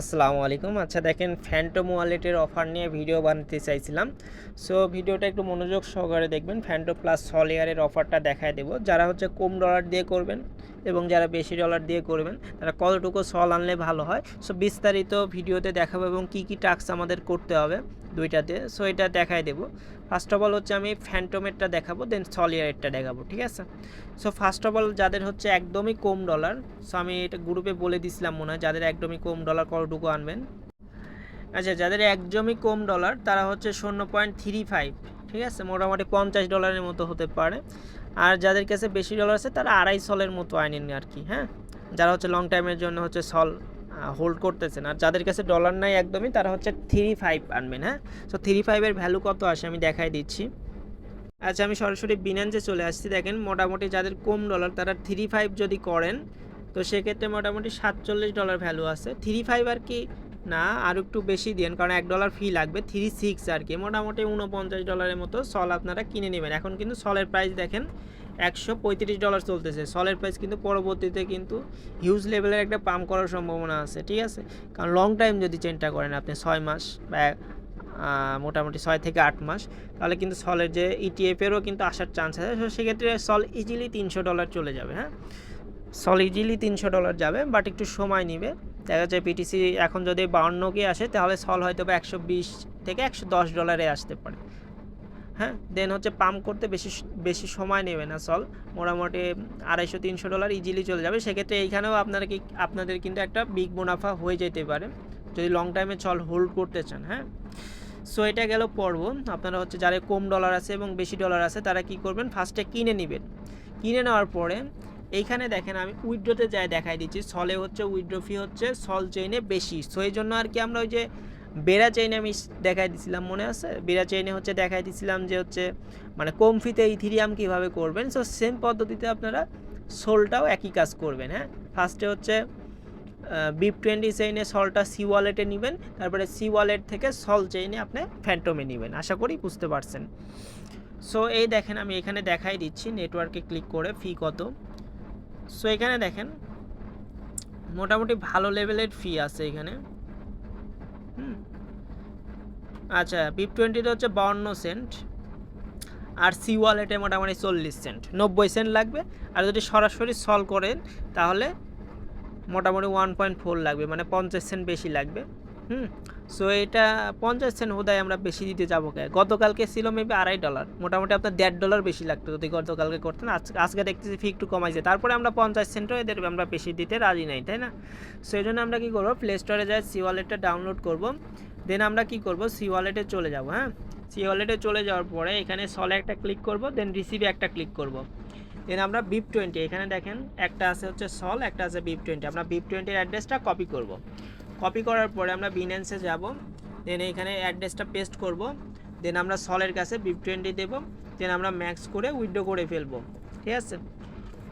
আসসালামু আলাইকুম। আচ্ছা দেখেন ফ্যান্টম ওয়ালেটের অফার নিয়ে ভিডিও বানাতে চাইছিলাম। সো ভিডিওটা একটু মনোযোগ সহকারে দেখবেন। ফ্যান্টো প্লাস সলেয়ারের অফারটা দেখায় দেবো। যারা হচ্ছে কম ডলার দিয়ে করবেন এবং যারা বেশি ডলার দিয়ে করবেন, তারা কতটুকু সল আনলে ভালো হয়? সো বিস্তারিত ভিডিওতে দেখাবো এবং কী কী টাস্ক আমাদের করতে হবে দুইটাতে। সো এটা দেখায় দেবো। ফার্স্ট অফ অল হচ্ছে আমি ফ্যান্টমেরটা দেখাবো দেন সলিয়ারেরটা দেখাবো, ঠিক আছে? সো ফার্স্ট অফ অল যাদের হচ্ছে একদমই কম ডলার সো আমি এটা গ্রুপে বলে দিছিলাম মনে হয়, যাদের একদমই কম ডলার কতটুকু আনবেন? আচ্ছা যাদের একদমই কম ডলার তারা হচ্ছে শূন্য পয়েন্ট থ্রি ফাইভ ঠিক আছে? মোটামুটি পঞ্চাশ ডলারের মতো হতে পারে। আর যাদের কাছে বেশি ডলার আছে, তারা আড়াই সলের মতো আনেন আর কি হ্যাঁ? যারা হচ্ছে লং টাইমের জন্য হচ্ছে সল হোল্ড করতেছেন। আর যাদের কাছে ডলার নাই একদমই, তারা হচ্ছে থ্রি ফাইভ আনবেন হ্যাঁ? সো থ্রি ফাইভের ভ্যালু কত আসে আমি দেখাই দিচ্ছি। আচ্ছা আমি সরাসরি বিনান্সে চলে আসছি, দেখেন, মোটামুটি যাদের কম ডলার তারা থ্রি ফাইভ যদি করেন, তো সেক্ষেত্রে মোটামুটি সাতচল্লিশ ডলার ভ্যালু আছে। থ্রি ফাইভ আর কি না, আর একটু বেশি দেন কারণ এক ডলার ফি লাগবে থ্রি সিক্স আর কি। মোটামুটি উনপঞ্চাশ ডলারের মতো সল আপনারা কিনে নেবেন। এখন কিন্তু সলের প্রাইস দেখেন, একশো পঁয়ত্রিশ ডলার চলতেছে। সলের প্রাইস কিন্তু পরবর্তীতে কিন্তু হিউজ লেভেলের একটা পাম্প করার সম্ভাবনা আছে, ঠিক আছে? কারণ লং টাইম যদি চেনটা করেন আপনি ছয় মাস বা মোটামুটি ছয় থেকে আট মাস, তাহলে কিন্তু সলের যে E ইটিএফেরও কিন্তু আসার চান্স আছে। তো সেক্ষেত্রে সল ইজিলি তিনশো ডলার চলে যাবে হ্যাঁ? সল ইজিলি তিনশো ডলার যাবে বাট একটু সময় নেবে। দেখা যাচ্ছে পিটিসি এখন যদি বাউন্ন কে আসে, তাহলে সল হয়তো বা একশো বিশ থেকে একশো দশ ডলারে আসতে পারে। হ্যাঁ? দেন হচ্ছে পাম্প করতে বেশি বেশি সময় নেবে না সল মোটামুটি আড়াইশো, তিনশো ডলার ইজিলি চলে যাবে। সেক্ষেত্রে এইখানেও আপনারা কি, আপনাদের কিন্তু একটা বিগ মুনাফা হয়ে যেতে পারে। যদি লং টাইমে চল হোল্ড করতে চান হ্যাঁ? সো এটা গেল পর্ব। আপনারা হচ্ছে যারা কম ডলার আছে এবং বেশি ডলার আছে, তারা কি করবেন? ফার্স্টে কিনে নেবেন। কিনে নেওয়ার পরে এইখানে দেখেন আমি উইড্রোতে যাই দেখাই দিচ্ছি। সলে হচ্ছে উইড্রো ফি হচ্ছে সল চেইনে বেশি। সো এই জন্য আর কি আমরা ওই যে বেড়া চেইনে আমি দেখাই দিছিলাম, মনে আছে? বেড়া চেইনে হচ্ছে দেখাই দিছিলাম যে হচ্ছে মানে কম ফিতে ইথিরিয়াম কীভাবে করবেন? সো সেম পদ্ধতিতে আপনারা সোলটাও একই কাজ করবেন হ্যাঁ? ফার্স্টে হচ্ছে বিপ টোয়েন্টি চেইনে সলটা সি ওয়ালেটে নেবেন, তারপরে সি ওয়ালেট থেকে সল চেইনে আপনি ফ্যান্টমে নেবেন। আশা করি বুঝতে পারছেন। সো এই দেখেন আমি এখানে দেখাই দিচ্ছি নেটওয়ার্কে ক্লিক করে ফি কত। সো এখানে দেখেন, মোটামুটি ভালো লেভেলের ফি আছে এখানে। হুম। আচ্ছা বিপ টোয়েন্টিতে হচ্ছে বাউন্ন সেন্ট আর সি ওয়ালেটে মোটামুটি চল্লিশ সেন্ট নব্বই সেন্ট লাগবে। আর যদি সরাসরি সল করেন, তাহলে মোটামুটি ওয়ান পয়েন্ট ফোর লাগবে মানে পঞ্চাশ সেন্ট বেশি লাগবে। হুম। সো এটা পঞ্চাশ সেন্ট বোধহয় আমরা বেশি দিতে যাব গতকালকে ছিল মেবি আড়াই ডলার মোটামুটি আপনার দেড় ডলার বেশি লাগতো যদি গতকালকে করতেন। আজকে দেখতেছি ফি একটু কমাইছে। তারপরে আমরা পঞ্চাশ সেন্টও এদের আমরা বেশি দিতে রাজি নাই, তাই না? সো এই জন্য আমরা কী করব? প্লে স্টোরে যাই সি ওয়ালেটটা ডাউনলোড করব। দেন আমরা কি করব? সি ওয়ালেটে চলে যাব হ্যাঁ? সি ওয়ালেটে চলে যাওয়ার পরে এখানে সলে একটা ক্লিক করব দেন রিসিভে একটা ক্লিক করব। দেন আমরা বিপ টোয়েন্টি এখানে দেখেন, একটা আছে হচ্ছে সল একটা আছে বিপ টোয়েন্টি আমরা বিপ টোয়েন্টির অ্যাড্রেসটা কপি করব। কপি করার পরে আমরা বিনেন্সে যাব। দেন এখানে অ্যাড্রেসটা পেস্ট করব। দেন আমরা সলের কাছে বিপ টোয়েন্টি দেবো। দেন আমরা ম্যাক্স করে উইড্রো করে ফেলব। ঠিক আছে?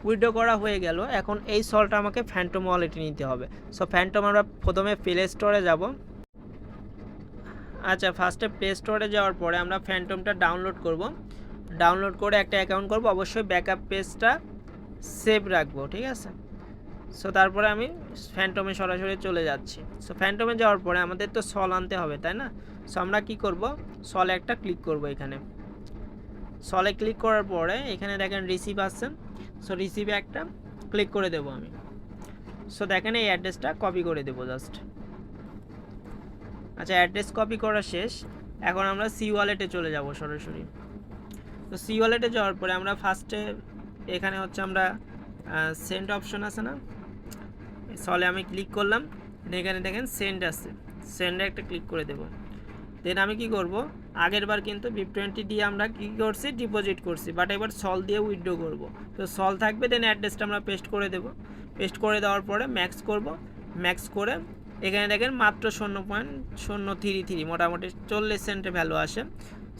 উইড্রো করা হয়ে গেল। এখন এই সলটা আমাকে ফ্যান্টম ওয়ালেটে নিতে হবে। সো ফ্যান্টম আমরা প্রথমে প্লে স্টোরে যাব। আচ্ছা ফার্স্টে প্লে স্টোরে যাওয়ার পরে আমরা ফ্যান্টমটা ডাউনলোড করব। ডাউনলোড করে একটা অ্যাকাউন্ট করব। অবশ্যই ব্যাকআপ পেজটা সেভ রাখব। ঠিক আছে? সো তারপরে আমি ফ্যান্টমে সরাসরি চলে যাচ্ছি। সো ফ্যান্টমে যাওয়ার পরে আমাদের তো সল আনতে হবে, তাই না? সো আমরা কি করব? সলে একটা ক্লিক করব এখানে। সলে ক্লিক করার পরে এখানে দেখেন রিসিভ আসছে। সো রিসিভে একটা ক্লিক করে দেবো আমি। সো দেখেন এই অ্যাড্রেসটা কপি করে দেবো জাস্ট আচ্ছা অ্যাড্রেস কপি করা শেষ। এখন আমরা সি ওয়ালেটে চলে যাব সরাসরি। তো সি ওয়ালেটে যাওয়ার পরে আমরা ফার্স্টে এখানে হচ্ছে আমরা সেন্ট অপশন আছে না? সলে আমি ক্লিক করলাম এখানে দেখেন সেন্ড আছে। সেন্ডে একটা ক্লিক করে দেব। দেন আমি কি করব? আগের বার কিন্তু বিপ টোয়েন্টি দিয়ে আমরা কী করছি? ডিপোজিট করছি। বাট এবার সল দিয়ে উইথড্র করব। তো সল থাকবে দেন অ্যাড্রেসটা আমরা পেস্ট করে দেব। পেস্ট করে দেওয়ার পরে ম্যাক্স করব। ম্যাক্স করে এখানে দেখেন মাত্র শূন্য পয়েন্ট শূন্য থ্রি থ্রি মোটামুটি চল্লিশ সেন্টে ভ্যালু আসে।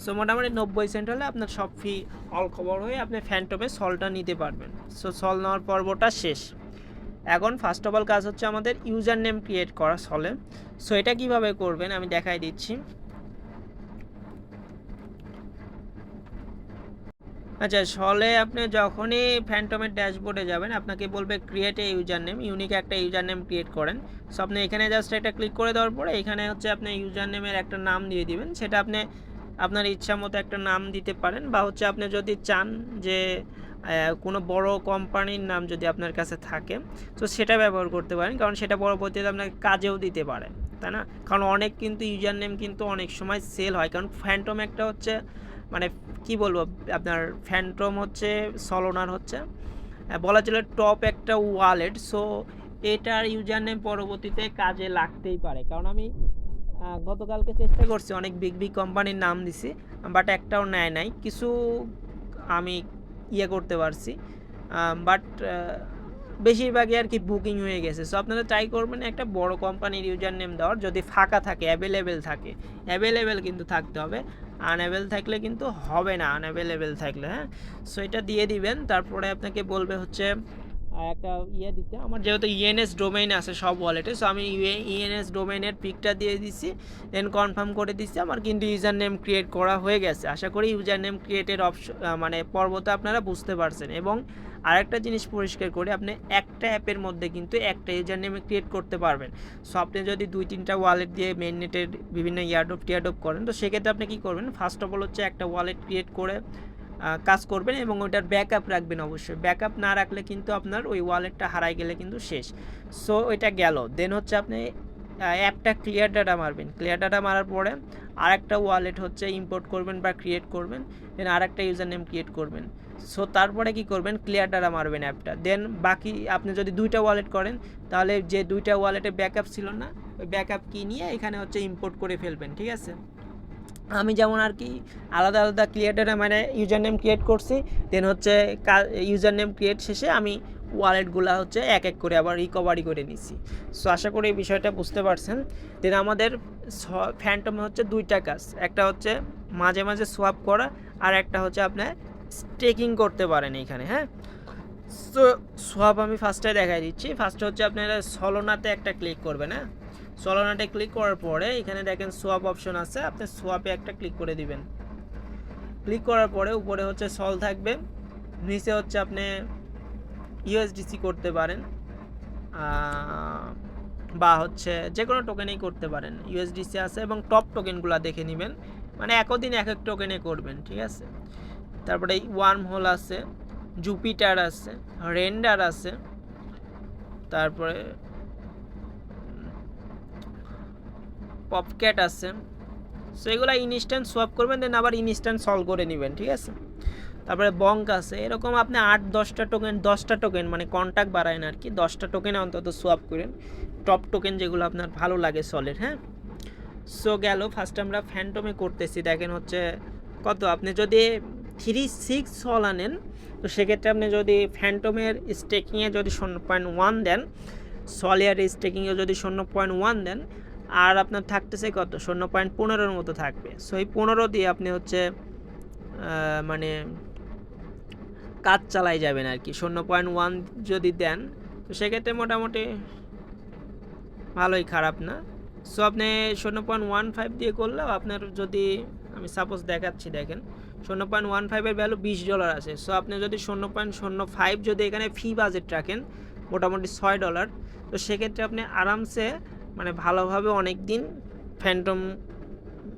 সো মোটামুটি নব্বই সেন্ট হলে আপনার সব ফি অল খবর হয়ে আপনি ফ্যান্টমে সলটা নিতে পারবেন। সো সল নেওয়ার পর্বটা শেষ। এখন ফার্স্ট অফ অল কাজ হচ্ছে আমাদের ইউজার নেম ক্রিয়েট করা সলে সো এটা কীভাবে করবেন আমি দেখাই দিচ্ছি। আচ্ছা সলে আপনি যখনই ফ্যান্টমের ড্যাশবোর্ডে যাবেন, আপনাকে বলবে create a user name unique একটা ইউজার নেম ক্রিয়েট করেন। সো আপনি এখানে জাস্ট এটা ক্লিক করে দেওয়ার পরে এখানে হচ্ছে আপনি ইউজার নেমের একটা নাম দিয়ে দিবেন। সেটা আপনি আপনার ইচ্ছা মতো একটা নাম দিতে পারেন বা হচ্ছে আপনি যদি চান যে কোনো বড় কোম্পানির নাম যদি আপনার কাছে থাকে, তো সেটা ব্যবহার করতে পারেন। কারণ সেটা পরবর্তীতে আপনাকে কাজেও দিতে পারে, তাই না? কারণ অনেক কিন্তু ইউজার নেম কিন্তু অনেক সময় সেল হয়। কারণ ফ্যান্টম একটা হচ্ছে মানে কি বলব, আপনার ফ্যান্টম হচ্ছে সলোনার হচ্ছে। বলা চলে টপ একটা ওয়ালেট সো এটার ইউজার নেম পরবর্তীতে কাজে লাগতেই পারে। কারণ আমি গতকালকে চেষ্টা করছি, অনেক বিগ বিগ কোম্পানির নাম দিছি বাট একটাও নেয় নাই। কিছু আমি ইয়ে করতে পারছি। বাট বেশিরভাগই আর কি বুকিং হয়ে গেছে। সো আপনারা ট্রাই করবেন একটা বড় কোম্পানির ইউজার নেম দেওয়ার। যদি ফাঁকা থাকে অ্যাভেলেবেল থাকে অ্যাভেলেবেল কিন্তু থাকতে হবে। আনঅ্যাভেল থাকলে কিন্তু হবে না আনঅ্যাভেলেবেল থাকলে হ্যাঁ? সো এটা দিয়ে দিবেন। তারপরে আপনাকে বলবে হচ্ছে একটা ইয়ে দিতে, আমার যেহেতু ইএনএস ডোমেইন আছে সব ওয়ালেটে সো আমি ইএনএস ডোমেইনের পিকটা দিয়ে দিছি দেন কনফার্ম করে দিচ্ছি আমার কিন্তু ইউজার নেম ক্রিয়েট করা হয়ে গেছে। আশা করি ইউজার নেম ক্রিয়েটের অপশন মানে পর্বতে আপনারা বুঝতে পারছেন। এবং আরেকটা জিনিস পরিষ্কার করে, আপনি একটা অ্যাপের মধ্যে কিন্তু একটা ইউজার নেমে ক্রিয়েট করতে পারবেন। সো আপনি যদি দুই তিনটা ওয়ালেট দিয়ে মেন নেটের বিভিন্ন ইয়ারডপ টিয়ারডপ করেন, তো সেক্ষেত্রে আপনি কী করবেন? ফার্স্ট অফ অল হচ্ছে একটা ওয়ালেট ক্রিয়েট করে কাজ করবেন এবং ওইটার ব্যাকআপ রাখবেন অবশ্যই। ব্যাকআপ না রাখলে কিন্তু আপনার ওই ওয়ালেটটা হারাই গেলে কিন্তু শেষ। সো ওইটা গেল। দেন হচ্ছে আপনি অ্যাপটা ক্লিয়ার ডাটা মারবেন। ক্লিয়ার ডাটা মারার পরে আরেকটা ওয়ালেট হচ্ছে ইম্পোর্ট করবেন বা ক্রিয়েট করবেন। দেন আরেকটা ইউজার নেম ক্রিয়েট করবেন। সো তারপরে কি করবেন? ক্লিয়ার ডাটা মারবেন অ্যাপটা দেন বাকি আপনি যদি দুইটা ওয়ালেট করেন, তাহলে যে দুইটা ওয়ালেটে ব্যাকআপ ছিল না, ওই ব্যাকআপ কি নিয়ে এখানে হচ্ছে ইম্পোর্ট করে ফেলবেন, ঠিক আছে? আমি যেমন আর কি আলাদা আলাদা ক্রিয়েট ডাটা মানে ইউজার নেম ক্রিয়েট করছি দেন হচ্ছে ইউজার নেম ক্রিয়েট শেষে আমি ওয়ালেটগুলো হচ্ছে এক এক করে আবার রিকভারি করে নিছি। সো আশা করি এই বিষয়টা বুঝতে পারছেন। দেন আমাদের ফ্যান্টমে হচ্ছে দুইটা কাজ। একটা হচ্ছে মাঝে মাঝে সোয়াপ করা আর একটা হচ্ছে আপনার স্টেকিং করতে পারেন এইখানে হ্যাঁ? সো সোয়াপ আমি ফার্স্টে দেখাই দিচ্ছি। ফার্স্টে হচ্ছে আপনারা সলোনাতে একটা ক্লিক করবেন হ্যাঁ? সলোনাতে ক্লিক করার পরে এখানে দেখেন সোয়াপ অপশন আছে, আপনি সোয়াপে একটা ক্লিক করে দিবেন। ক্লিক করার পরে উপরে হচ্ছে সল থাকবে, নিচে হচ্ছে আপনি ইউএসডিসি করতে পারেন বা হচ্ছে যে কোনো টোকেনেই করতে পারেন। ইউএসডিসি আছে এবং টপ টোকেনগুলো দেখে নেবেন মানে একদিন এক এক টোকেনে করবেন, ঠিক আছে? তারপরে ওয়ার্ম হোল আছে জুপিটার আছে রেন্ডার আছে, তারপরে পপক্যাট আছে। সো এগুলো ইনস্ট্যান্ট সোয়াপ করবেন দেন আবার ইনস্ট্যান্ট সলভ করে নেবেন, ঠিক আছে? তারপরে বঙ্ক আছে। এরকম আপনি আট, দশটা টোকেন দশটা টোকেন মানে কন্ট্যাক্ট বাড়ায়েন আর কি দশটা টোকেনে অন্তত সোয়াপ করেন। টপ টোকেন যেগুলো আপনার ভালো লাগে সলের হ্যাঁ? সো গেল ফার্স্ট আমরা ফ্যান্টমে করতেছি। দেখেন হচ্ছে কত, আপনি যদি থ্রি সিক্স সল আনেন, তো সেক্ষেত্রে আপনি যদি ফ্যান্টমের স্টেকিংয়ে যদি শূন্য পয়েন্ট ওয়ান দেন সলিয়ার স্টেকিংয়ে যদি শূন্য পয়েন্ট ওয়ান দেন আর আপনার থাকতেছে কত? শূন্য পয়েন্ট পনেরোর মতো থাকবে। সো এই পনেরো দিয়ে আপনি হচ্ছে মানে কাজ চালাই যাবেন আর কি। শূন্য পয়েন্ট ওয়ান যদি দেন, তো সেক্ষেত্রে মোটামুটি ভালোই খারাপ না। সো আপনি শূন্য পয়েন্ট ওয়ান ফাইভ দিয়ে করলেও আপনার যদি, আমি সাপোজ দেখাচ্ছি, দেখেন, শূন্য পয়েন্ট ওয়ান ফাইভের ভ্যালু বিশ ডলার আছে। সো আপনি যদি শূন্য পয়েন্ট শূন্য ফাইভ যদি এখানে ফি বাজেট রাখেন, মোটামুটি ছয় ডলার তো সেক্ষেত্রে আপনি আরামসে মানে ভালোভাবে অনেক দিন ফ্যান্টম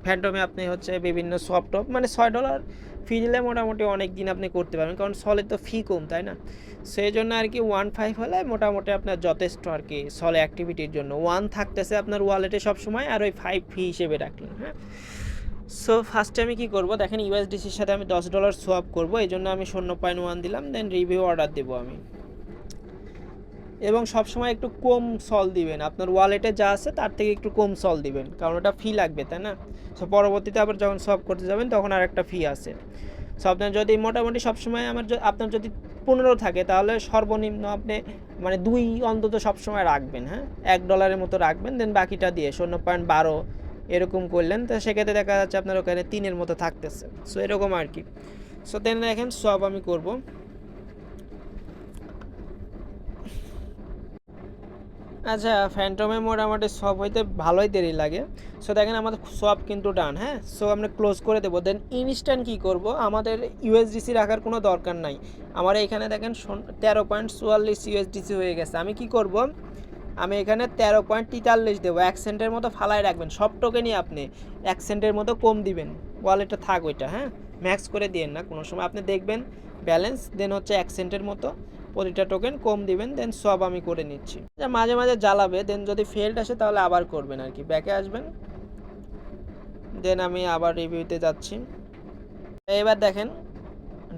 ফ্যান্টমে আপনি হচ্ছে বিভিন্ন সফটপ মানে ছয় ডলার ফি দিলে মোটামুটি অনেক দিন আপনি করতে পারবেন। কারণ সলে তো ফি কম, তাই না? সেই জন্য আর কি ওয়ান ফাইভ হলে মোটামুটি আপনার যথেষ্ট আর কি সলে অ্যাক্টিভিটির জন্য। ওয়ান থাকতেছে আপনার ওয়ালেটে সবসময়, আর ওই ফাইভ ফি হিসেবে রাখলেন হ্যাঁ? সো ফার্স্টে আমি কী করব? দেখেন ইউএসডিসির সাথে আমি দশ ডলার সোয়াপ করব এই জন্য আমি শূন্য পয়েন্ট ওয়ান দিলাম দেন রিভিউ অর্ডার দেবো আমি। এবং সবসময় একটু কম সল দিবেন। আপনার ওয়ালেটে যা আছে তার থেকে একটু কম সল দিবেন, কারণ ওটা ফি লাগবে, তাই না? সো পরবর্তীতে আবার যখন সব করতে যাবেন, তখন আর একটা ফি আছে। সো আপনার যদি মোটামুটি সবসময় আমার আপনার যদি পনেরো থাকে, তাহলে সর্বনিম্ন আপনি মানে দুই অন্তত সবসময় রাখবেন হ্যাঁ? এক ডলারের মতো রাখবেন দেন বাকিটা দিয়ে শূন্য পয়েন্ট বারো এরকম করলেন, তো সেক্ষেত্রে দেখা যাচ্ছে আপনার ওখানে তিনের মতো থাকতেছে। সো এরকম আর কি। সো দেন দেখেন সব আমি করব। আচ্ছা ফ্যান্টমে মোটামুটি সব হইতে ভালোই দেরি লাগে। সো দেখেন আমাদের সব কিন্তু ডান হ্যাঁ? সো আমরা ক্লোজ করে দেবো। দেন ইনস্ট্যান্ট কী করব? আমাদের ইউএসডিসি রাখার কোনো দরকার নাই। আমার এখানে দেখেন তেরো পয়েন্ট চুয়াল্লিশ ইউএসডিসি হয়ে গেছে। আমি কি করব? আমি এখানে তেরো পয়েন্ট তেতাল্লিশ দেবো। এক সেন্টের মতো ফালাই রাখবেন। সব টোকেনই আপনি এক সেন্টের মতো কম দিবেন। ওয়ালেটটা থাক ওইটা হ্যাঁ? ম্যাক্স করে দিয়েন না, কোনো সময়। আপনি দেখবেন ব্যালেন্স দেন হচ্ছে এক সেন্টের মতো। প্রতিটা টোকেন কম দিবেন দেন সব আমি করে নিচ্ছি। যা মাঝে মাঝে জ্বালাবে দেন যদি ফেল্ড আসে তাহলে আবার করবেন আর কি ব্যাকে আসবেন। দেন আমি আবার রিভিউতে যাচ্ছি। এবার দেখেন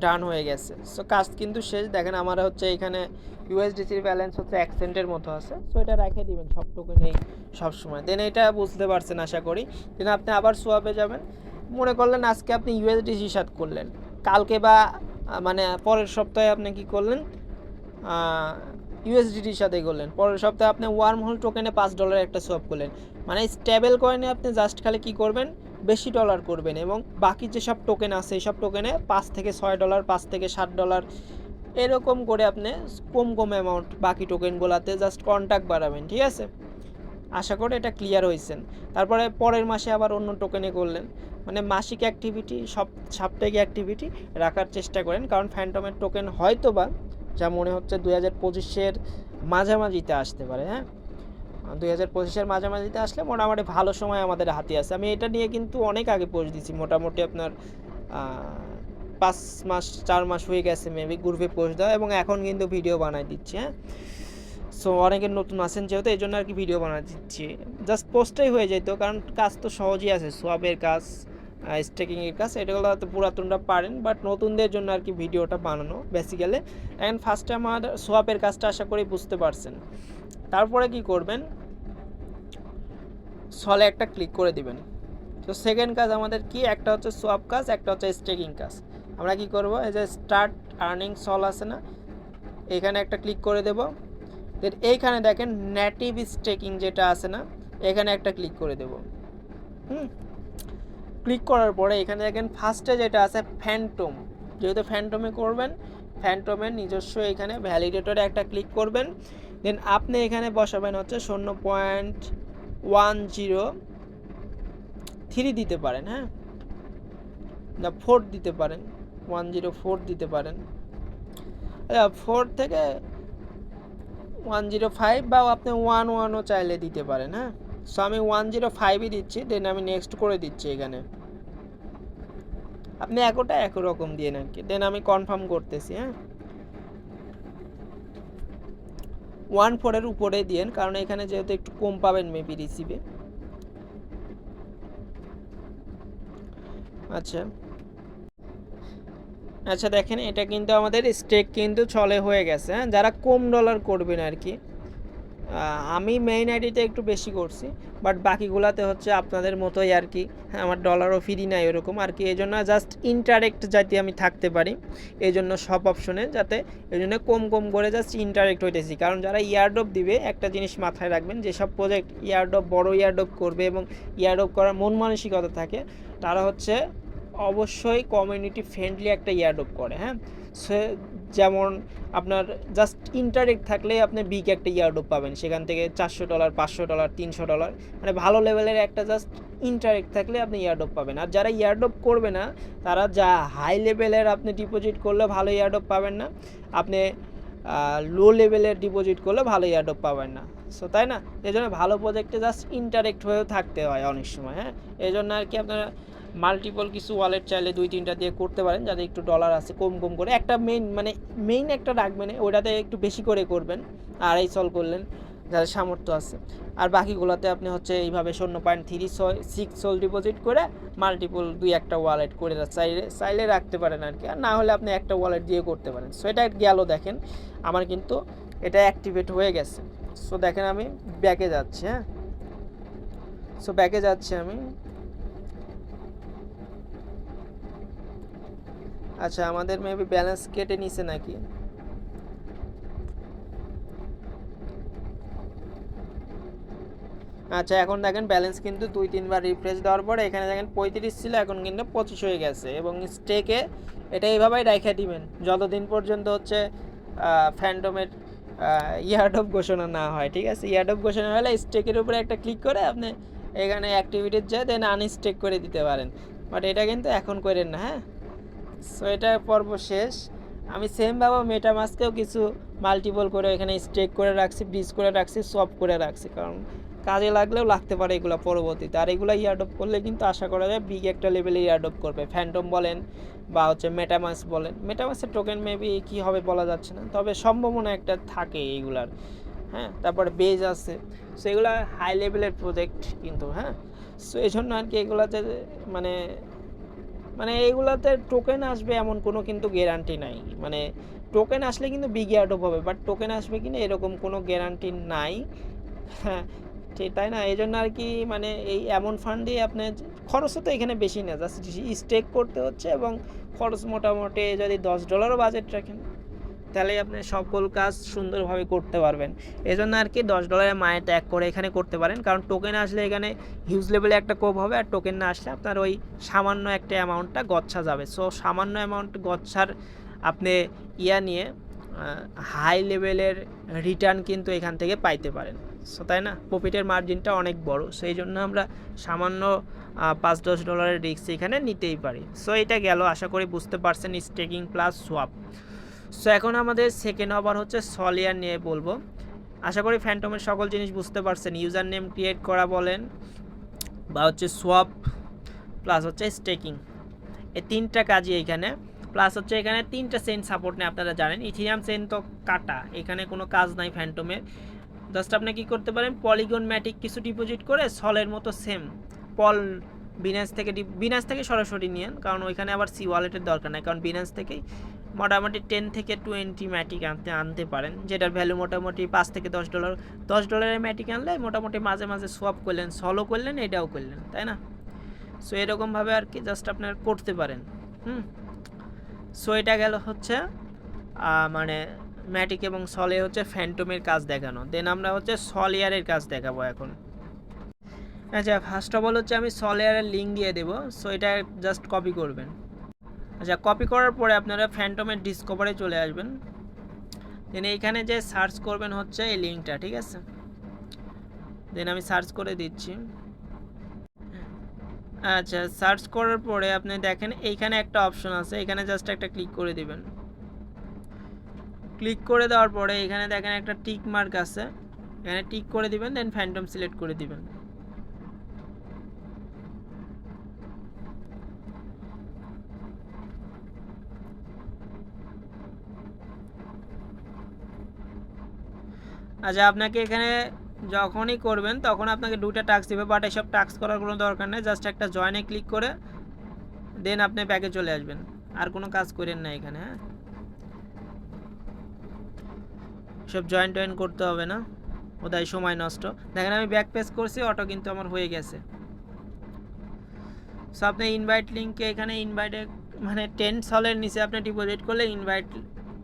ডান হয়ে গেছে। সো কাজ কিন্তু শেষ। দেখেন আমার হচ্ছে এখানে ইউএসডিসির ব্যালেন্স হচ্ছে এক সেন্টের মতো আছে। সো এটা রেখে দিবেন, সব টোকেনেই সবসময় দেন এটা বুঝতে পারছেন, আশা করি। দেন আপনি আবার সোয়াপে যাবেন। মনে করলেন আজকে আপনি ইউএসডিসি সাত করলেন। কালকে বা মানে পরের সপ্তাহে আপনি কি করলেন? ইউএসডিটির সাথে করলেন। পরের সপ্তাহে আপনি ওয়ার্ম হোল টোকেনে পাঁচ ডলার একটা সোয়াপ করলেন। মানে স্টেবল কয়েনে আপনি জাস্ট খালি কী করবেন? বেশি ডলার করবেন এবং বাকি যেসব টোকেন আছে এইসব টোকেনে পাঁচ থেকে ছয় ডলার পাঁচ থেকে সাত ডলার এরকম করে আপনি কম কম অ্যামাউন্ট বাকি টোকেনগুলোতে জাস্ট কন্ট্যাক্ট বাড়াবেন, ঠিক আছে? আশা করি এটা ক্লিয়ার হয়েছেন। তারপরে পরের মাসে আবার অন্য টোকেনে করলেন। মানে মাসিক অ্যাক্টিভিটি সব সাপ্তাহিক অ্যাক্টিভিটি রাখার চেষ্টা করেন, কারণ ফ্যান্টমের টোকেন হয়তো বা যা মনে হচ্ছে দুই হাজার পঁচিশের মাঝামাঝিতে আসতে পারে হ্যাঁ? দুই হাজার পঁচিশের মাঝামাঝিতে আসলে মোটামুটি ভালো সময় আমাদের হাতে আছে। আমি এটা নিয়ে কিন্তু অনেক আগে পোস্ট দিছি, মোটামুটি আপনার পাঁচ মাস, চার মাস হয়ে গেছে মেবি গ্রুপে পোস্ট দেওয়া এবং এখন কিন্তু ভিডিও বানাই দিচ্ছি হ্যাঁ? সো অনেকে নতুন আসেন যেহেতু এই জন্য আর কি ভিডিও বানা দিচ্ছি। জাস্ট পোস্টেই হয়ে যেত কারণ কাজ তো সহজই আছে, সোয়াবের কাজ স্টেকিংয়ের কাজ। এটাগুলো হয়তো পুরাতনরা পারেন বাট নতুনদের জন্য আর কি ভিডিওটা বানানো বেসিক্যালি অ্যান্ড ফার্স্টে আমার সোয়াপের কাজটা আশা করি বুঝতে পারছেন। তারপরে কি করবেন? সলে একটা ক্লিক করে দিবেন। তো সেকেন্ড কাজ আমাদের কি? একটা হচ্ছে সোয়াপ কাজ, একটা হচ্ছে স্টেকিং কাজ। আমরা কি করব? এই যে স্টার্ট আর্নিং সল আছে না? এখানে একটা ক্লিক করে দেব। দেন এইখানে দেখেন নেটিভ স্টেকিং যেটা আছে না, এখানে একটা ক্লিক করে দেব। হুম? ক্লিক করার পরে এখানে দেখেন ফার্স্টে যেটা আছে ফ্যান্টম যেহেতু ফ্যান্টমে করবেন ফ্যান্টমের নিজস্ব এখানে ভ্যালিডেটরে একটা ক্লিক করবেন। দেন আপনি এখানে বসাবেন হচ্ছে শূন্য পয়েন্ট ওয়ান জিরো থ্রি দিতে পারেন হ্যাঁ? না ফোর দিতে পারেন। ওয়ান জিরো ফোর দিতে পারেন। ফোর থেকে ওয়ান জিরো ফাইভ বা আপনি ওয়ান ওয়ানও চাইলে দিতে পারেন হ্যাঁ? সো আমি ওয়ান জিরো ফাইভই দিচ্ছি দেন আমি নেক্সট করে দিচ্ছি এখানে। আপনি একোটা একই রকম দিয়ে আর কি? দেন আমি কনফার্ম করতেছি হ্যাঁ? ওয়ান ফোরের উপরে দিয়েন কারণ এখানে যেহেতু একটু কম পাবেন মেবি রিসিভে আচ্ছা। আচ্ছা দেখেন, এটা কিন্তু আমাদের স্টেক কিন্তু চলে হয়ে গেছে হ্যাঁ? যারা কম ডলার করবেন আর কি। আমি মেইন আইডিতে একটু বেশি করছি বাট বাকিগুলাতে হচ্ছে আপনাদের মতোই আর কি। হ্যাঁ, আমার ডলারও ফ্রি নাই ওরকম আর কি এই জন্য জাস্ট ইন্টারেক্ট যাতে আমি থাকতে পারি এই জন্য সব অপশনে যাতে এই জন্য কম কম করে জাস্ট ইন্টারেক্ট হইতেছি। কারণ যারা ইয়ারডপ দিবে একটা জিনিস মাথায় রাখবেন যেসব প্রজেক্ট ইয়ারডপ বড় ইয়ারডপ করবে এবং ইয়ারডপ করার মন মানসিকতা থাকে তারা হচ্ছে অবশ্যই কমিউনিটি ফ্রেন্ডলি একটা ইয়ারডপ করে হ্যাঁ? সে যেমন আপনার জাস্ট ইন্টারেক্ট থাকলে আপনি বিগ একটা ইয়ারডপ পাবেন। সেখান থেকে চারশো ডলার পাঁচশো ডলার তিনশো ডলার মানে ভালো লেভেলের একটা জাস্ট ইন্টারেক্ট থাকলে আপনি ইয়ারডপ পাবেন। আর যারা ইয়ারডপ করবে না, তারা যা হাই লেভেলের আপনি ডিপোজিট করলে ভালো ইয়ারডপ পাবেন না। আপনি লো লেভেলের ডিপোজিট করলে ভালো ইয়ারডপ পাবেন না। সো তাই না? এই জন্য ভালো প্রজেক্টে জাস্ট ইন্টারেক্ট হয়েও থাকতে হয় অনেক সময় হ্যাঁ? এই জন্য আর কি আপনারা মাল্টিপল কিছু ওয়ালেট চাইলে দুই, তিনটা দিয়ে করতে পারেন, যাতে একটু ডলার আছে কম কম করে। একটা মেইন মানে মেইন একটা রাখবেন ওইটাতে একটু বেশি করে করবেন, আর এই সল করলেন, যাদের সামর্থ্য আছে। আর বাকিগুলোতে আপনি হচ্ছে এইভাবে শূন্য পয়েন্ট থ্রি ছয় সিক্স সোল ডিপোজিট করে মাল্টিপল দুই একটা ওয়ালেট করে চাইলে চাইলে রাখতে পারেন আর কি। আর না হলে আপনি একটা ওয়ালেট দিয়ে করতে পারেন। সো এটা গেল দেখেন, আমার কিন্তু এটা অ্যাক্টিভেট হয়ে গেছে। সো দেখেন আমি ব্যাকে যাচ্ছি হ্যাঁ? সো ব্যাকে যাচ্ছি আমি। আচ্ছা আমাদের মেবি ব্যালেন্স কেটে নিছে নাকি? আচ্ছা এখন দেখেন ব্যালেন্স কিন্তু দুই, তিনবার রিফ্রেশ দেওয়ার পরে এখানে দেখেন পঁয়ত্রিশ ছিল, এখন কিন্তু পঁচিশ হয়ে গেছে এবং স্টেকে এটা এইভাবেই রেখে দিবেন। যতদিন পর্যন্ত হচ্ছে ফ্যান্টমের ইয়ারডপ ঘোষণা না হয়, ঠিক আছে? ইয়ারডপ ঘোষণা হলে স্টেকের উপরে একটা ক্লিক করে আপনি এখানে অ্যাক্টিভিটির যায় দেন আনস্টেক করে দিতে পারেন। বাট এটা কিন্তু এখন করেন না হ্যাঁ? সো এটা পর্ব শেষ। আমি সেমভাবে মেটামাস্কেও কিছু মাল্টিপল করে এখানে স্টেক করে রাখছি ব্রিজ করে রাখছি সব করে রাখছি। কারণ কাজে লাগলেও লাগতে পারে এগুলো পরবর্তীতে। আর এগুলো ইয়ারডপ করলে কিন্তু আশা করা যায় বিগ একটা লেভেলে ইয়ারডপ করবে। ফ্যান্টম বলেন বা হচ্ছে মেটামাস বলেন। মেটামাসের টোকেন মেবি কী হবে বলা যাচ্ছে না। তবে সম্ভাবনা একটা থাকে এইগুলার হ্যাঁ তারপরে বেজ আছে। সো এগুলো হাই লেভেলের প্রজেক্ট কিন্তু হ্যাঁ। সো এই জন্য আর কি এগুলাতে মানে মানে এইগুলোতে টোকেন আসবে এমন কোনো কিন্তু গ্যারান্টি নাই। মানে টোকেন আসলে কিন্তু বিগ ইয়ার্ডপ হবে বাট টোকেন আসবে কিনা এরকম কোনো গ্যারান্টি নাই। হ্যাঁ ঠিক, তাই না? এই জন্য আর কি মানে এই এমন ফান্ড দিয়ে আপনার খরচও তো এখানে বেশি না জাস্ট স্টেক করতে হচ্ছে এবং খরচ মোটামুটি যদি দশ ডলারও বাজেট রাখেন। তাহলে আপনি সকল কাজ সুন্দরভাবে করতে পারবেন। এই জন্য আর কি দশ ডলারের মায়ের ত্যাগ করে এখানে করতে পারেন। কারণ টোকেন আসলে এখানে হিউজ লেভেলে একটা কোপ হবে আর টোকেন না আসলে আপনার ওই সামান্য একটা অ্যামাউন্টটা গচ্ছা যাবে। সো সামান্য অ্যামাউন্ট গচ্ছার আপনি ইয়া নিয়ে হাই লেভেলের রিটার্ন কিন্তু এখান থেকে পাইতে পারেন। সো তাই না? প্রফিটের মার্জিনটা অনেক বড়। সেই জন্য আমরা সামান্য পাঁচ দশ ডলারের রিস্ক এখানে নিতেই পারি। সো এটা গেল। আশা করি বুঝতে পারছেন। স্টেকিং প্লাস সোয়াপ সো এখন আমাদের সেকেন্ড ওভার হচ্ছে সলিয়ার নিয়ে বলব। আশা করি ফ্যান্টমের সকল জিনিস বুঝতে পারছেন। ইউজার নেম ক্রিয়েট করা বলেন, বা হচ্ছে সোয়াপ প্লাস হচ্ছে স্টেকিং এই তিনটা কাজই এখানে। প্লাস হচ্ছে এখানে তিনটা সেন্ট সাপোর্ট নেই আপনারা জানেন। ইথিরিয়াম সেন্ট তো কাটা, এখানে কোনো কাজ নাই ফ্যান্টমের জাস্ট আপনি কি করতে পারেন? পলিগন ম্যাটিক কিছু ডিপোজিট করে সলের মতো সেম পল বিনান্স থেকে বিনান্স থেকে সরাসরি নিয়েন, কারণ ওইখানে আবার সি ওয়ালেটের দরকার নাই, কারণ বিনান্স থেকেই মোটামুটি টেন থেকে টোয়েন্টি ম্যাটিক আনতে আনতে পারেন। যেটার ভ্যালু মোটামুটি পাঁচ থেকে দশ ডলার দশ ডলারের ম্যাটিক আনলে মোটামুটি মাঝে মাঝে সোয়াপ করলেন সলও করলেন, এটাও করলেন, তাই না? সো এরকমভাবে আর কি জাস্ট আপনার করতে পারেন। হুম? সো এটা গেল হচ্ছে মানে ম্যাটিক এবং সলে হচ্ছে ফ্যান্টমের কাজ দেখানো। দেন আমরা হচ্ছে সলিয়ারের কাজ দেখাবো এখন। আচ্ছা ফার্স্ট অফ অল হচ্ছে আমি সলিয়ারের লিঙ্ক দিয়ে দেবো। সো এটা জাস্ট কপি করবেন। আচ্ছা কপি করার পরে আপনারা ফ্যান্টমের ডিসকভারে চলে আসবেন। দেন এইখানে যে সার্চ করবেন হচ্ছে এই লিঙ্কটা ঠিক আছে? দেন আমি সার্চ করে দিচ্ছি। আচ্ছা সার্চ করার পরে আপনি দেখেন এইখানে একটা অপশন আছে, এখানে জাস্ট একটা ক্লিক করে দিবেন। ক্লিক করে দেওয়ার পরে এখানে দেখেন একটা টিক মার্ক আছে, এখানে টিক করে দিবেন দেন ফ্যান্টম সিলেক্ট করে দিবেন। আচ্ছা আপনাকে এখানে যখনই করবেন তখন আপনাকে দুটো টাস্ক দেবে বাট এসব টাস্ক করার কোনো দরকার নেই জাস্ট একটা জয়েনে ক্লিক করে দেন আপনি ব্যাকে চলে আসবেন। আর কোনো কাজ করেন না এখানে হ্যাঁ? সব জয়েন টয়েন করতে হবে না ওদাই সময় নষ্ট। দেখেন আমি ব্যাক পেজ করছি অটো কিন্তু আমার হয়ে গেছে। সো আপনি ইনভাইট লিঙ্কে এখানে ইনভাইটে মানে টেন সলের নিচে আপনি ডিপোজিট করলে ইনভাইট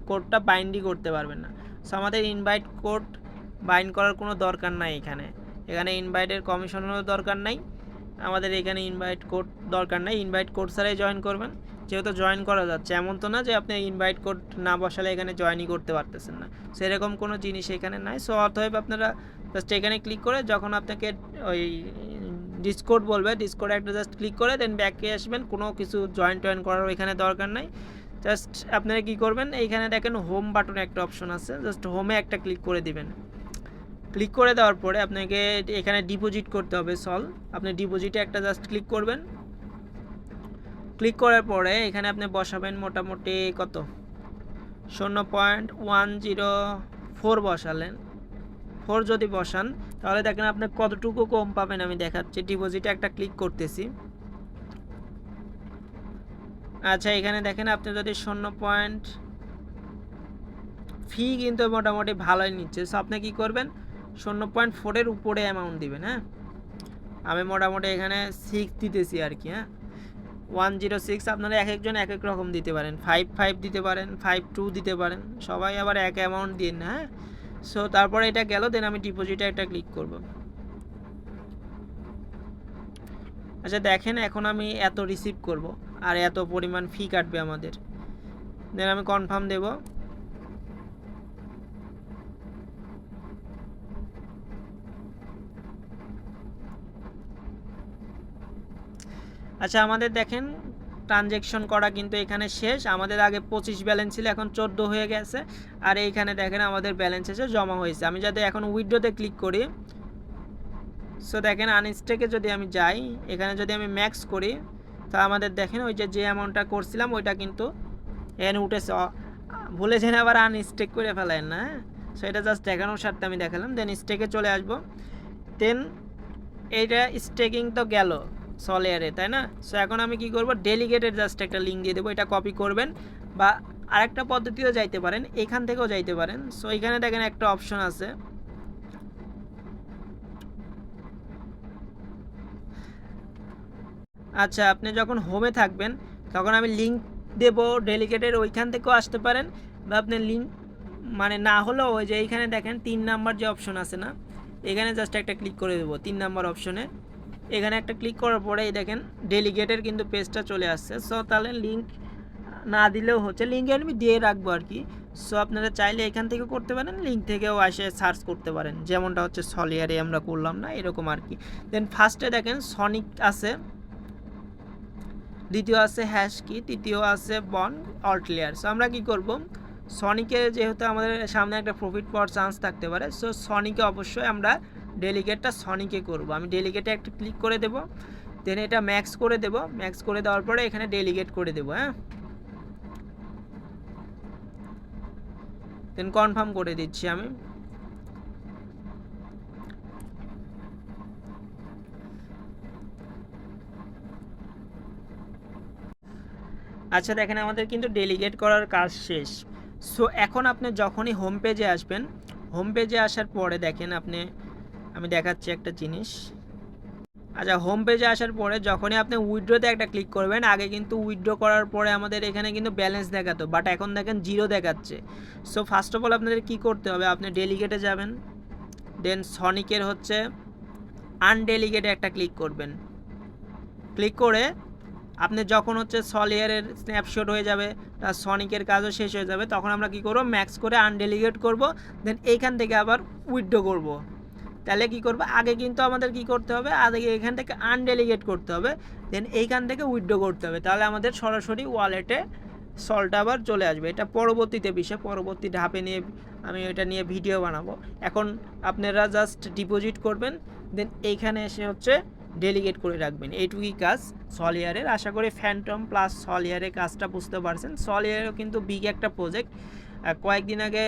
কোডটা বাইন্ডই করতে পারবেন না। সো আমাদের ইনভাইট কোড বাইন্ড করার কোনো দরকার নাই এখানে। এখানে ইনভাইটের কমিশনেরও দরকার নাই। আমাদের এখানে ইনভাইট কোড দরকার নাই। ইনভাইট কোড ছাড়াই জয়েন করবেন। যেহেতু জয়েন করা যাচ্ছে, এমন তো না যে আপনি ইনভাইট কোড না বসালে এখানে জয়েনই করতে পারতেছেন না। সেরকম কোনো জিনিস এখানে নাই। সো অতএব আপনারা জাস্ট এখানে ক্লিক করে যখন আপনাকে ওই ডিসকোড বলবে ডিসকোড একটা জাস্ট ক্লিক করে দেন ব্যাকে আসবেন। কোনো কিছু জয়েন টয়েন করার এখানে দরকার নাই। জাস্ট আপনারা কি করবেন? এইখানে দেখেন হোম বাটনে একটা অপশন আছে। জাস্ট হোমে একটা ক্লিক করে দিবেন। ক্লিক করে দেওয়ার পরে আপনাকে এখানে ডিপোজিট করতে হবে সল আপনি ডিপোজিটে একটা জাস্ট ক্লিক করবেন। ক্লিক করার পরে এখানে আপনি বসাবেন মোটামুটি কত? শূন্য পয়েন্ট ওয়ান জিরো ফোর বসালেন। ফোর যদি বসান, তাহলে দেখেন আপনি কতটুকু কম পাবেন আমি দেখাচ্ছি। ডিপোজিটে একটা ক্লিক করতেছি। আচ্ছা এখানে দেখেন আপনি যদি শূন্য পয়েন্ট ফি কিন্তু মোটামুটি ভালোই নিচ্ছে। সো আপনি কি করবেন? শূন্য পয়েন্ট ফোরের উপরে অ্যামাউন্ট দিবেন হ্যাঁ? আমি মোটামুটি এখানে সিক্স দিতেছি আর কি হ্যাঁ? ওয়ান জিরো সিক্স আপনারা এক একজন এক এক রকম দিতে পারেন। ফাইভ ফাইভ দিতে পারেন ফাইভ টু দিতে পারেন। সবাই আবার এক অ্যামাউন্ট দিন না হ্যাঁ? সো তারপরে এটা গেল দেন আমি ডিপোজিটে একটা ক্লিক করব। আচ্ছা দেখেন এখন আমি এত রিসিভ করব, আর এত পরিমাণ ফি কাটবে আমাদের। দেন আমি কনফার্ম দেব। আচ্ছা আমাদের দেখেন ট্রানজেকশন করা কিন্তু এখানে শেষ। আমাদের আগে পঁচিশ ব্যালেন্স ছিল, এখন চোদ্দ হয়ে গেছে। আর এইখানে দেখেন, আমাদের ব্যালেন্স এসে জমা হয়েছে। আমি যাতে এখন উইড্রোতে ক্লিক করি। সো দেখেন আনস্টেকে যদি আমি যাই, এখানে যদি আমি ম্যাক্স করি, তা আমাদের দেখেন, ওই যে যে অ্যামাউন্টটা করছিলাম, ওইটা কিন্তু এখানে উঠেছে। অ- ভুলে যেন আবার আনস্টেক করে ফেলেন না হ্যাঁ? সো এটা জাস্ট দেখানোর সাথে আমি দেখালাম। দেন স্টেকে চলে আসব। দেন এইটা স্টেকিং তো গেল। সলেয়ারে তাই না? সো এখন আমি কি করব? ডেলিগেটেড জাস্ট একটা লিঙ্ক দিয়ে দেবো, এটা কপি করবেন বা আরেকটা পদ্ধতিও যাইতে পারেন, এখান থেকেও যাইতে পারেন। সো এখানে দেখেন একটা অপশন আছে। আচ্ছা আপনি যখন হোমে থাকবেন, তখন আমি লিঙ্ক দেব ডেলিগেটের ওইখান থেকেও আসতে পারেন বা আপনি লিঙ্ক মানে না হলেও ওই যে এইখানে দেখেন তিন নাম্বার যে অপশন আছে না, এখানে জাস্ট একটা ক্লিক করে দেবো, তিন নাম্বার অপশনে এখানে একটা ক্লিক করার পরে এই দেখেন ডেলিগেটের কিন্তু পেজটা চলে আসছে। সো তাহলে লিঙ্ক না দিলেও হচ্ছে। লিঙ্কে আমি দিয়ে রাখব আর কি। সো আপনারা চাইলে এখান থেকে করতে পারেন লিঙ্ক থেকেও এসে সার্চ করতে পারেন। যেমনটা হচ্ছে সলিয়ারে আমরা করলাম না, এরকম আর কি। দেন ফার্স্টে দেখেন সনিক আছে, দ্বিতীয় আছে হ্যাশ কি তৃতীয় আছে বন অল্টলিয়ার সো আমরা কি করব? সনিকে যেহেতু আমাদের সামনে একটা প্রফিট পাওয়ার চান্স থাকতে পারে সো সনিকে অবশ্যই আমরা ডেলিগেটটা সনিকে করব। আমি ডেলিগেটে একটা ক্লিক করে দেব। দেন এটা ম্যাক্স করে দেব। ম্যাক্স করে দেওয়ার পরে এখানে ডেলিগেট করে দেব হ্যাঁ? দেন কনফার্ম করে দিচ্ছি আমি। আচ্ছা দেখেন আমাদের কিন্তু ডেলিগেট করার কাজ শেষ। সো এখন আপনি যখনই হোম পেজে আসবেন হোম পেজে আসার পরে দেখেন আপনি আমি দেখাচ্ছি একটা জিনিস। আচ্ছা হোম পেজে আসার পরে যখনই আপনি উইড্রোতে একটা ক্লিক করবেন, আগে কিন্তু উইড্রো করার পরে আমাদের এখানে কিন্তু ব্যালেন্স দেখাতো বাট এখন দেখেন জিরো দেখাচ্ছে। সো ফার্স্ট অফ অল আপনাদের কী করতে হবে? আপনি ডেলিগেটে যাবেন দেন সনিকের হচ্ছে আনডেলিগেটে একটা ক্লিক করবেন। ক্লিক করে আপনি যখন হচ্ছে সলিয়ারের স্ন্যাপশট হয়ে যাবে তার সনিকের কাজও শেষ হয়ে যাবে, তখন আমরা কি করব? ম্যাক্স করে আনডেলিগেট করব দেন এইখান থেকে আবার উইথড্র করব। তাহলে কি করব? আগে কিন্তু আমাদের কি করতে হবে? আগে এখান থেকে আনডেলিগেট করতে হবে। দেন এইখান থেকে উইথড্র করতে হবে। তাহলে আমাদের সরাসরি ওয়ালেটে সলটা আবার চলে আসবে। এটা পরবর্তীতে বিষয়। পরবর্তী ধাপে নিয়ে আমি এটা নিয়ে ভিডিও বানাবো। এখন আপনারা জাস্ট ডিপোজিট করবেন। দেন এইখানে এসে হচ্ছে ডেলিগেট করে রাখবেন। এইটুকুই কাজ সলিয়ারের আশা করি ফ্যান্টম প্লাস সলিয়ারের কাজটা বুঝতে পারছেন। সলিয়ারও কিন্তু বিগ একটা প্রজেক্ট কয়েকদিন আগে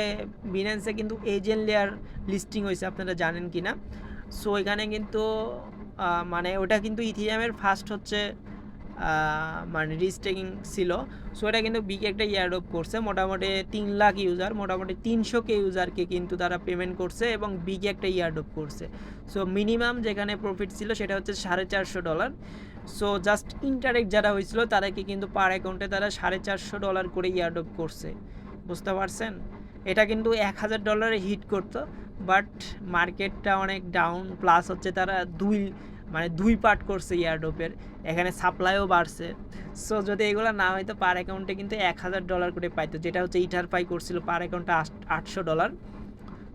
বিনান্সে কিন্তু এজেন্ট লেয়ার লিস্টিং হয়েছে, আপনারা জানেন কি না সো এখানে কিন্তু মানে ওটা কিন্তু ইথিরিয়ামের ফার্স্ট হচ্ছে মানে রিস্টেকিং ছিল। সো এটা কিন্তু বিগ একটা ইয়ারডপ করছে। মোটামুটি তিন লাখ ইউজার মোটামুটি তিনশো কে ইউজারকে কিন্তু তারা পেমেন্ট করছে এবং বিগ একটা ইয়ারডপ করছে। সো মিনিমাম যেখানে প্রফিট ছিল সেটা হচ্ছে সাড়ে চারশো ডলার সো জাস্ট ইন্টারেক্ট যারা হয়েছিল, তাদেরকে কিন্তু পার অ্যাকাউন্টে তারা সাড়ে চারশো ডলার করে ইয়ারডপ করছে। বুঝতে পারছেন? এটা কিন্তু এক হাজার ডলারে হিট করতো বাট মার্কেটটা অনেক ডাউন প্লাস হচ্ছে তারা দুই মানে দুই পার্ট করছে ইয়ারডোপের এখানে সাপ্লাইও বাড়ছে। সো যদি এগুলো না হয়তো পার অ্যাকাউন্টে কিন্তু এক হাজার ডলার করে পাইতো, যেটা হচ্ছে ইটার পাই করছিল পার অ্যাকাউন্টে আটশো ডলার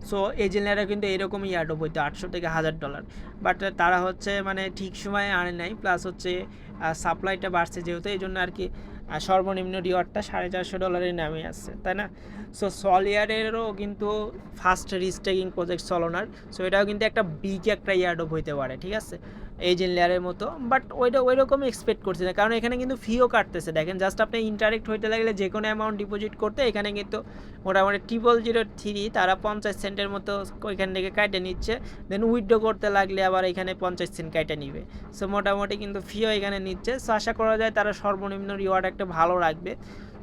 সো এজেন্টরা কিন্তু এরকমই ইয়ারডোপ হইতো, আটশো থেকে হাজার ডলার বাট তারা হচ্ছে মানে ঠিক সময়ে আনে নাই প্লাস হচ্ছে সাপ্লাইটা বাড়ছে যেহেতু, এই জন্য আর কি আহ, সর্বনিম্ন রিওয়ার্ডটা সাড়ে চারশো ডলারের নামে আসছে তাই না? সো সলিয়ারেরও কিন্তু ফার্স্ট রিস্টেকিং প্রজেক্ট সলোনার সো এটাও কিন্তু একটা বিগ একটা ইয়ার্ডও হইতে পারে ঠিক আছে? এজেন্ট লেয়ারের মতো বাট ওইটা ওই রকমই এক্সপেক্ট করছি না। কারণ এখানে কিন্তু ফিও কাটতেছে। দেখেন জাস্ট আপনি ইন্টারেক্ট হইতে লাগলে যে কোনো অ্যামাউন্ট ডিপোজিট করতে, এখানে কিন্তু মোটামুটি ট্রিপল জিরো থ্রি তারা পঞ্চাশ সেন্টের মতো ওইখান থেকে কাটে নিচ্ছে। দেন উইথড্র করতে লাগলে আবার এখানে পঞ্চাশ সেন্ট কাটে নিবে। সো মোটামুটি কিন্তু ফিও এখানে নিচ্ছে। সো আশা করা যায় তারা সর্বনিম্ন রিওয়ার্ড একটা ভালো রাখবে।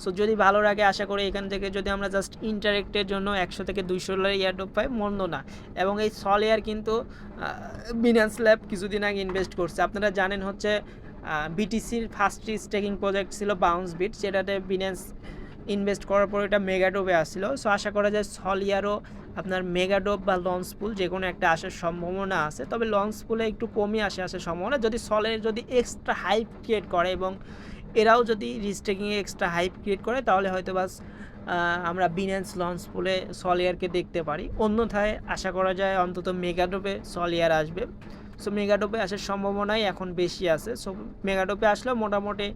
সো যদি ভালো রাখে আশা করি এখান থেকে যদি আমরা জাস্ট ইন্টারেক্টের জন্য একশো থেকে দুইশো ডলার ইয়ারডোপ পাই মন্দ না। এবং এই সল এয়ার কিন্তু বিনান্স ল্যাব কিছুদিন আগে ইনভেস্ট করছে। আপনারা জানেন হচ্ছে বিটিসির ফার্স্ট স্টেকিং প্রজেক্ট ছিল বাউন্স বিট যেটাতে বিনান্স ইনভেস্ট করার পর এটা মেগাডোবে আসছিল। সো আশা করা যায় সল ইয়ারও আপনার মেগাডোপ বা লঞ্চ পুল যে কোনো একটা আসার সম্ভাবনা আছে। তবে লঞ্চ পুলে একটু কমই আসে, আসার সম্ভাবনা। যদি সলের যদি এক্সট্রা হাইপ ক্রিয়েট করে এবং এরাও যদি রিস্টেকিংয়ে এক্সট্রা হাইপ ক্রিয়েট করে, তাহলে হয়তো বাস আমরা বিনান্স লঞ্চ পুলে সলিয়ারকে দেখতে পারি। অন্যথায় আশা করা যায় অন্তত মেগাডোপে সলিয়ার আসবে। সো মেগাডোপে আসার সম্ভাবনাই এখন বেশি আছে। সো মেগাডোপে আসলেও মোটামুটি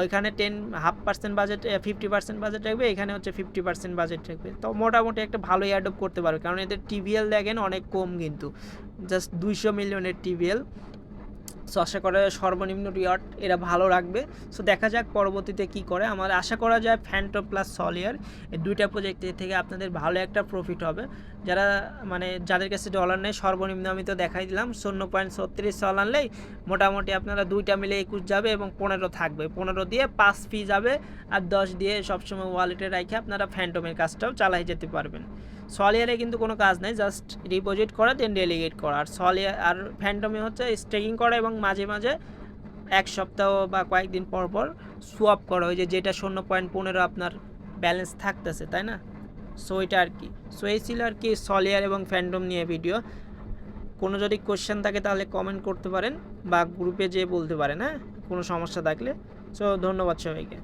ওইখানে ten half percent budget fifty percent budget রাখবে এখানে হচ্ছে ফিফটি পার্সেন্ট বাজেট রাখবে তো মোটামুটি একটা ভালো অ্যাডপ করতে পারবে। কারণ এদের টিভিএল দেখেন অনেক কম কিন্তু। জাস্ট দুইশো মিলিয়নের টিভিএল সো আশা করা যায় সর্বনিম্ন রিওয়ার্ড এরা ভালো রাখবে। সো দেখা যাক পরবর্তীতে কি করে। আমার আশা করা যায় ফ্যান্টো প্লাস সলিয়ার এই দুইটা প্রজেক্ট থেকে আপনাদের ভালো একটা প্রফিট হবে। যারা মানে যাদের কাছে ডলার নেই, সর্বনিম্ন আমি তো দেখাই দিলাম, শূন্য পয়েন্ট ছত্রিশ চল আনলেই মোটামুটি আপনারা দুইটা মিলে একুশ যাবে এবং পনেরো থাকবে। পনেরো দিয়ে পাঁচ ফি যাবে আর দশ দিয়ে সবসময় ওয়ালেটে রেখে আপনারা ফ্যান্টমের কাজটাও চালাই যেতে পারবেন। সলিয়ারে কিন্তু কোনো কাজ নেই জাস্ট ডিপোজিট করা দেন ডেলিগেট করা। আর সলিয়ার আর ফ্যান্টমে হচ্ছে স্টেকিং করা এবং মাঝে মাঝে এক সপ্তাহ বা কয়েকদিন পর পর সোয়াপ করা। ওই যে যেটা শূন্য পয়েন্ট পনেরো আপনার ব্যালেন্স থাকতেছে, তাই না? সো এটা আর কি সো এই ছিল আর কি সলিয়ার এবং ফ্যান্ডম নিয়ে ভিডিও। কোনো যদি কোশ্চেন থাকে তাহলে কমেন্ট করতে পারেন বা গ্রুপে যেয়ে বলতে পারেন হ্যাঁ? কোনো সমস্যা থাকলে। সো ধন্যবাদ সবাইকে।